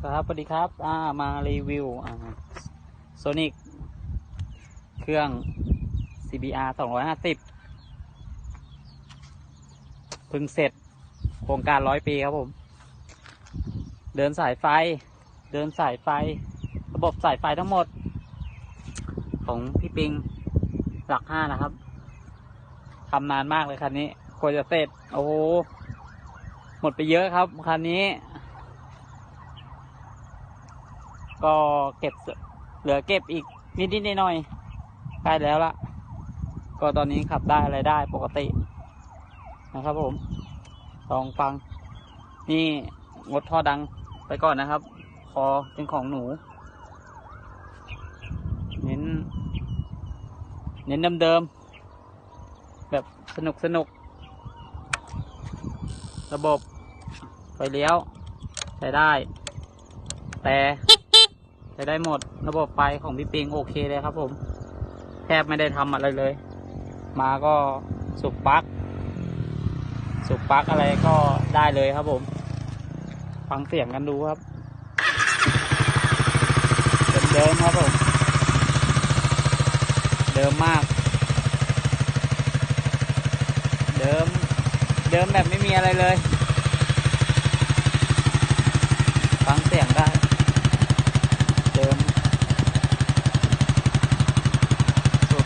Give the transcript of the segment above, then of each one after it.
ครับสวัสดีครับอ่ามารีวิวอ่าโซนิกเครื่อง CBR 250พึ่งเสร็จ โครงการร้อยปีครับผม เดินสายไฟ เดินสายไฟ ระบบสายไฟทั้งหมด ของพี่ปิง หลักห้านะครับทำนานมากเลยคันนี้ ควรจะเสร็จ โอ้โห หมดไปเยอะครับ คันนี้ ก็เก็บเหลือเก็บอีกนิดนิดหน่อยๆใกล้แล้วละก็ตอนนี้ขับได้อะไรได้ปกตินะครับผมลองฟัง นี่งดท่อดังไปก่อนนะครับพอเป็นของหนู เน้น เน้นเดิมๆแบบสนุกสนุก ระบบไฟเลี้ยวใช้ได้ แต่ ใช้ได้หมดระบบไฟของพี่ปิงโอเคเลยครับ ผม แทบไม่ได้ทำอะไรเลย มาก็สุกปลั๊กสุกปลั๊กอะไรก็ได้เลยครับ ผม ฟังเสียงกันดูครับเดิมครับผมเดิมมาก เดิมเดิมแบบไม่มีอะไรเลย ฟังเสียงได้ เดิมสุด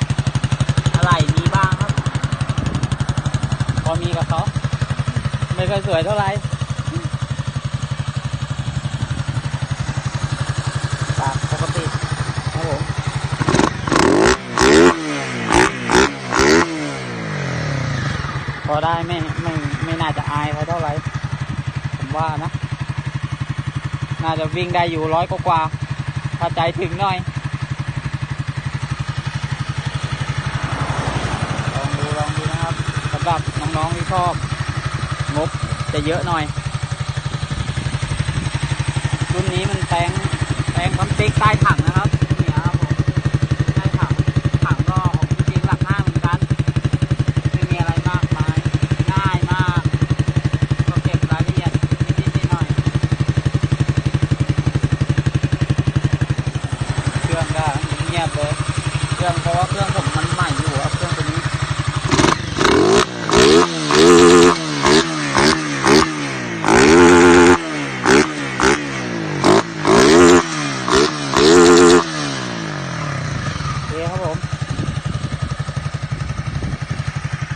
อะไรมีบ้างครับ พอมีกับเขา ไม่ค่อยสวยเท่าไหร่ปากปกติครับผมพอได้ไม่ไม่ไม่น่าจะอายเขาเท่าไหร่ผมว่านะ น่าจะวิ่งได้อยู่ร้อยกว่าถ้าใจถึงหน่อยลองดูลองดูนะครับสำหรับน้องๆที่ชอบ งบจะเยอะหน่อย รุ่นนี้มันแปลงแปลงพัมติ๊กใต้ถังนะครับนี่ครับผมใต้ถังถังก็ของจริงหลักห้าเหมือนกันไม่มีอะไรมากมายง่ายมากก็เก็บรายละเอียดนิดๆหน่อยเครื่องก็เงียบเลยเครื่องเพราะว่าเครื่องผมมันใหม่อยู่ครับเครื่องตัวนี้ โอเคครับผม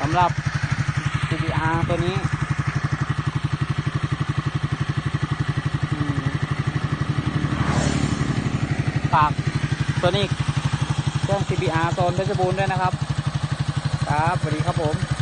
สำหรับ CBR ตัวนี้ฝากตัวนี้เครื่อง CBR โซนเพชรบูรณ์ด้วยนะครับ ครับสวัสดีครับผม